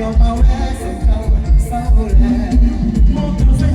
Robią małe, są całe, są ule.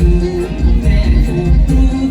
ดูแม่ถูกดู